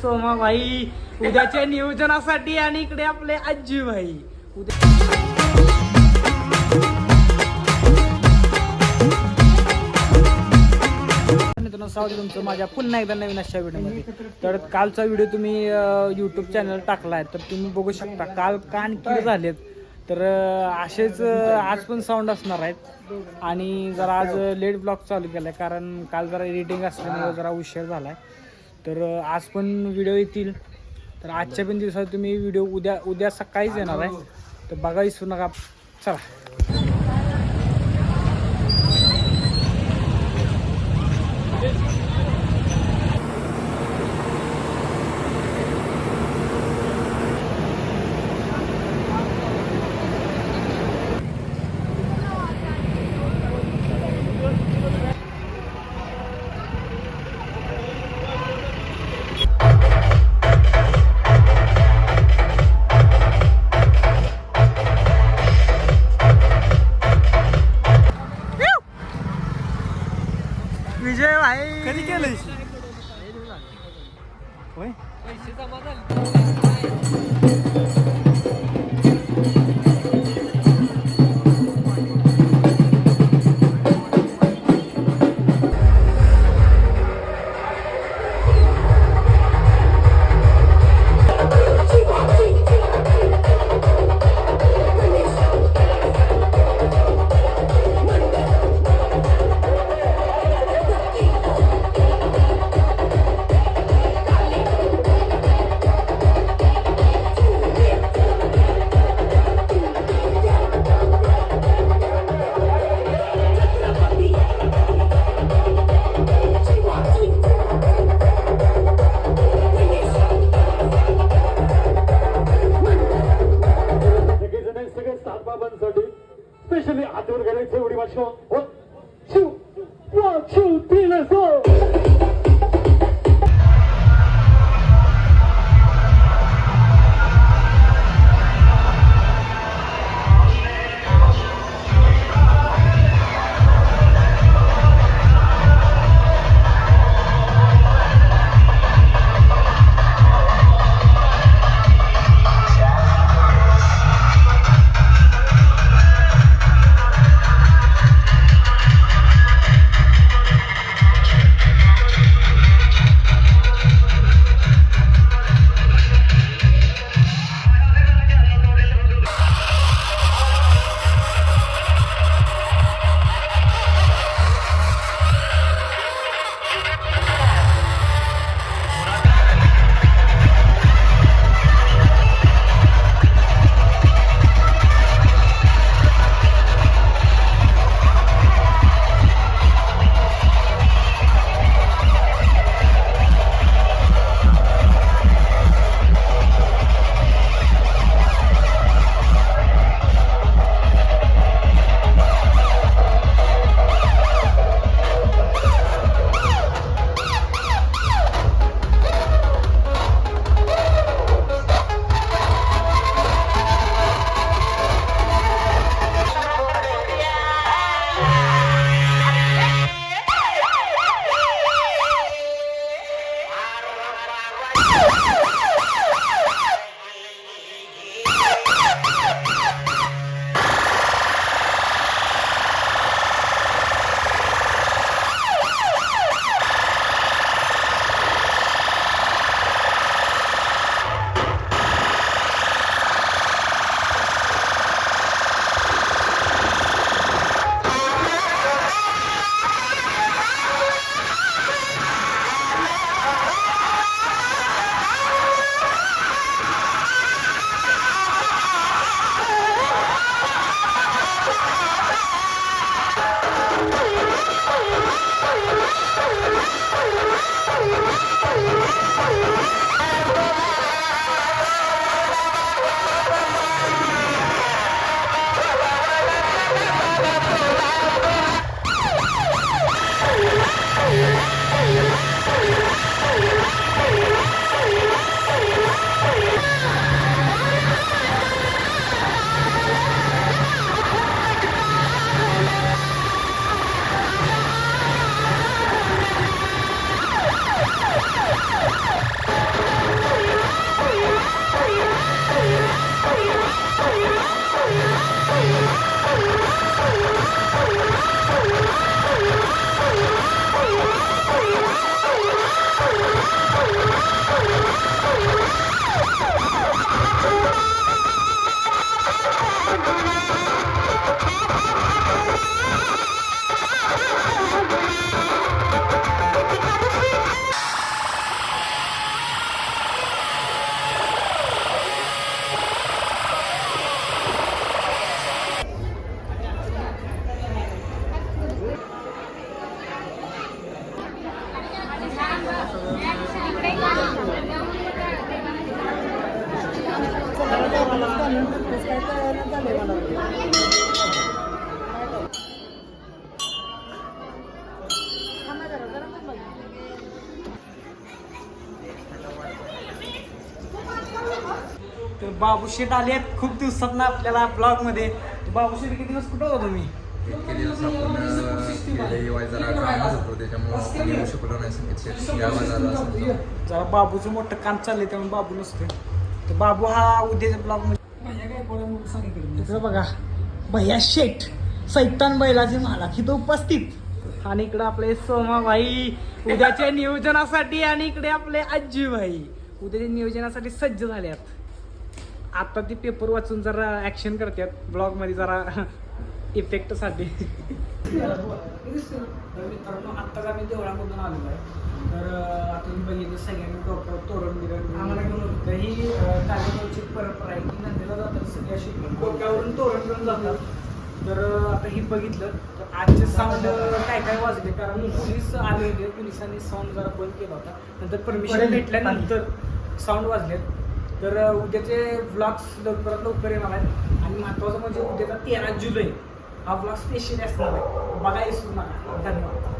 सोमा भाई उद्याच्या नियोजनासाठी आणि इकडे आपले आजी भाई उद्या मित्रांनो स्वागत तुमचं माझ्या पुन्हा एकदा नवीन अशा व्हिडिओमध्ये. तर कालचा व्हिडिओ तुम्ही यूट्यूब चॅनल टाकलाय तर तुम्ही बघू शकता. काल कान किती झालेत. तर असेच आज पण साऊंड असणार आहेत. आणि जरा आज लेट ब्लॉग चालू केला आहे कारण काल जरा एडिटिंग असल्यामुळे जरा उशीर आहे तर आज पण व्हिडिओ येतील. तर आजच्या पण दिवसात तुम्ही व्हिडिओ उद्या उद्या सकाळीच येणार आहे. तर बघा विसरू नका. चला. बाबू शेट आले आहेत खूप दिवसात ना आपल्याला ब्लॉगमध्ये. बाबू शेट किती दिवस कुठं होता तुम्ही? इतके दिवस आपण जरा बाबूचं मोठं काम चाललंय त्यामुळे बाबू नसतोय. तर बाबू हा उद्याच्या ब्लॉगमध्ये इकडं बघा. भैया शेठ सैतान बैलाचे मालक इथं उपस्थित. आणि इकडे आपले सोमाभाई उद्याच्या नियोजनासाठी आणि इकडे आपले आजीभाई उद्याच्या नियोजनासाठी सज्ज झाल्यात. आता ती पेपर वाचून जरा ऍक्शन करतात. ब्लॉगमध्ये जरा इफेक्टसाठी. तर मित्रांनो आत्ताच आम्ही देवळामधून आलेलो आहे. तर आता तुम्ही बघितलं सगळ्यांनी डोक्यावर तोरण बिरण आम्हाला घेऊन तर ही कार्यक्रमाची परंपरा आहे की नंदीला जातात सगळी अशी डोक्यावरून तोरण घेऊन जातात. तर आता ही बघितलं तर आजचे साऊंड काय काय वाजले? कारण पोलीस आले होते पोलिसांनी साऊंड जरा बंद केला होता. नंतर परमिशन भेटल्यानंतर साऊंड वाजलेत. तर उद्याचे ब्लॉग्स लवकरात लवकर येणार आहेत. आणि महत्त्वाचं म्हणजे उद्याचा तेरा जुलै हा ब्लॉग स्पेशली असणार आहे. बघा सुरू नका धन्यवाद.